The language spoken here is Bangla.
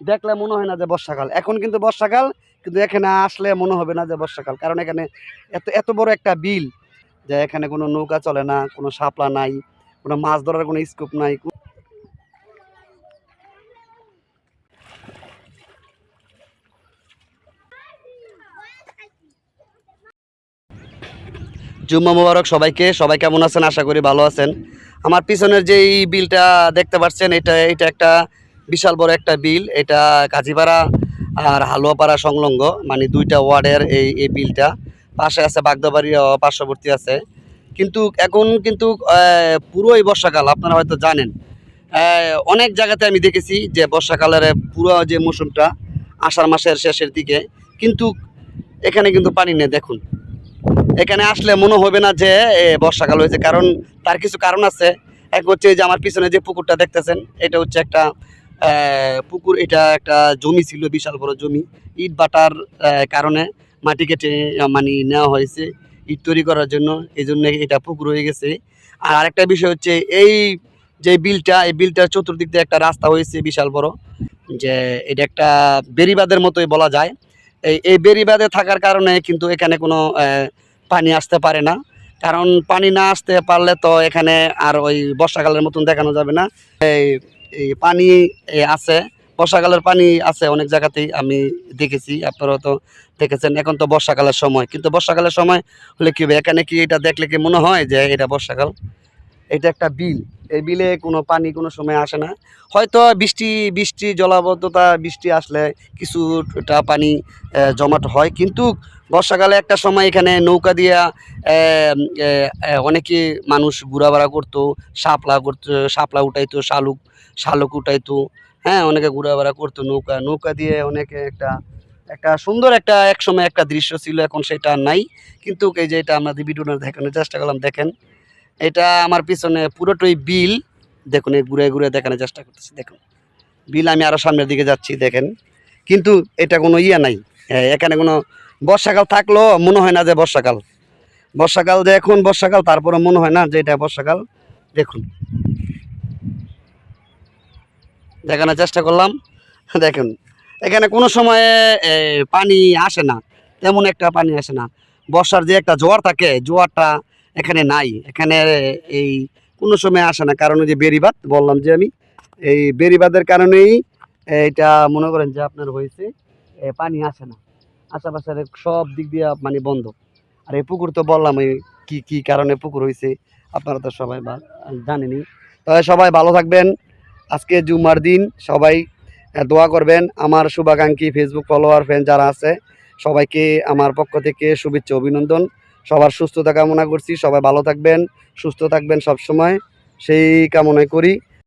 দেখলে মনে হয় না যে বর্ষাকাল। এখন কিন্তু বর্ষাকাল, কিন্তু এখানে আসলে মনে হবে না যে বর্ষাকাল। কারণ এখানে এত এত বড় একটা বিল যে এখানে কোনো নৌকা চলে না, কোনো শাপলা নাই, কোনো মাছ ধরার কোনো স্কোপ নাই। জুম্মা মুবারক সবাইকে, সবাই কেমন আছেন? আশা করি ভালো আছেন। আমার পিছনের যে এই বিলটা দেখতে পাচ্ছেন, এটা এটা একটা বিশাল বড় একটা বিল এটা কাজীপাড়া আর হালুয়াপাড়া সংলগ্ন মানে দুইটা ওয়ার্ডের এই এই বিলটা। পাশে আছে বাগদাবাড়ি পার্শ্ববর্তী আছে। কিন্তু এখন কিন্তু আহ, পুরোই বর্ষাকাল আপনারা হয়তো জানেন। অনেক জায়গাতে আমি দেখেছি যে বর্ষাকালের পুরো যে মৌসুমটা আষাঢ় মাসের শেষের দিকে কিন্তু এখানে কিন্তু পানি নেই দেখুন। এখানে আসলে মনে হবে না যে বর্ষাকাল হয়েছে কারণ তার কিছু কারণ আছে। এক হচ্ছে যে আমার পিছনে যে পুকুরটা দেখতেছেন এটা হচ্ছে একটা পুকুর, এটা একটা জমি ছিল, বিশাল বড় জমি। ইট বাটার কারণে মাটি কেটে মানে নেওয়া হয়েছে ইট তৈরি করার জন্য। এই জন্য এটা পুকুর হয়ে গেছে। আর আরেকটা বিষয় হচ্ছে, এই যে বিলটা, এই বিলটার চতুর্দিক দিয়ে একটা রাস্তা হয়েছে, বিশাল বড়। যে এটা একটা বেরিবাদের মতোই বলা যায়। এই এই বেরিবাদে থাকার কারণে কিন্তু এখানে কোনো পানি আসতে পারে না। কারণ পানি না আসতে পারলে তো এখানে আর ওই বর্ষাকালের মতন দেখানো যাবে না। এই পানি আছে, বর্ষাকালের পানি আছে অনেক জায়গাতেই আমি দেখেছি, আপনারাও তো দেখেছেন। এখন তো বর্ষাকালের সময়, কিন্তু বর্ষাকালের সময় হলে কি হবে? এখানে কি এটা দেখলে কি মনে হয় যে এটা বর্ষাকাল? এটা একটা বিল, এই বিলে কোনো পানি কোনো সময় আসে না। হয়তো বৃষ্টি বৃষ্টি, জলাবদ্ধতা, বৃষ্টি আসলে কিছুটা পানি জমাট হয়, কিন্তু বর্ষাকালে একটা সময় এখানে নৌকা দিয়া অনেকে মানুষ ঘোরাফেরা করতো, শাপলা করতো, শাপলা উঠাইতো, শালুক শালুক উঠাইতো হ্যাঁ অনেকে ঘোরাফেরা করতো নৌকা নৌকা দিয়ে অনেকে একটা একটা সুন্দর একটা এক সময় একটা দৃশ্য ছিল এখন সেটা নাই। কিন্তু এই যে এটা আমাদের ভিডিওটা দেখানোর চেষ্টা করলাম দেখেন এটা আমার পিছনে পুরোটাই বিল। দেখুন এই ঘুরে ঘুরে দেখানোর চেষ্টা করতেছি দেখুন। বিল আমি আরও সামনের দিকে যাচ্ছি দেখেন। কিন্তু এটা কোনো ইয়ে নাই হ্যাঁ, এখানে কোনো বর্ষাকাল থাকলেও মনে হয় না যে বর্ষাকাল। বর্ষাকাল যে এখন বর্ষাকাল তারপরে মনে হয় না যে এটা বর্ষাকাল। দেখুন দেখানোর চেষ্টা করলাম। দেখুন, এখানে কোনো সময়ে পানি আসে না, তেমন একটা পানি আসে না। বর্ষার যে একটা জোয়ার থাকে, জোয়ারটা এখানে নাই। এখানে এই কোনো সময় আসে না। কারণ ওই যে বেরিবাদ বললাম যে আমি, এই বেরিবাদের কারণেই এটা মনে করেন যে আপনার হয়েছে পানি আসে না। আশেপাশের সব দিক দিয়ে মানে বন্ধ। আর এই পুকুর তো বললাম, এই কী কী কারণে পুকুর হয়েছে, আপনারা তো সবাই জানেনই। তবে সবাই ভালো থাকবেন। আজকে জুমার দিন, সবাই দোয়া করবেন। আমার শুভাকাঙ্ক্ষী ফেসবুক ফলোয়ার ফ্যান যারা আছে, সবাইকে আমার পক্ষ থেকে শুভেচ্ছা, অভিনন্দন। সবার সুস্থতা কামনা করছি, সবাই ভালো থাকবেন, সুস্থ থাকবেন সব সময় সেই কামনাই করি।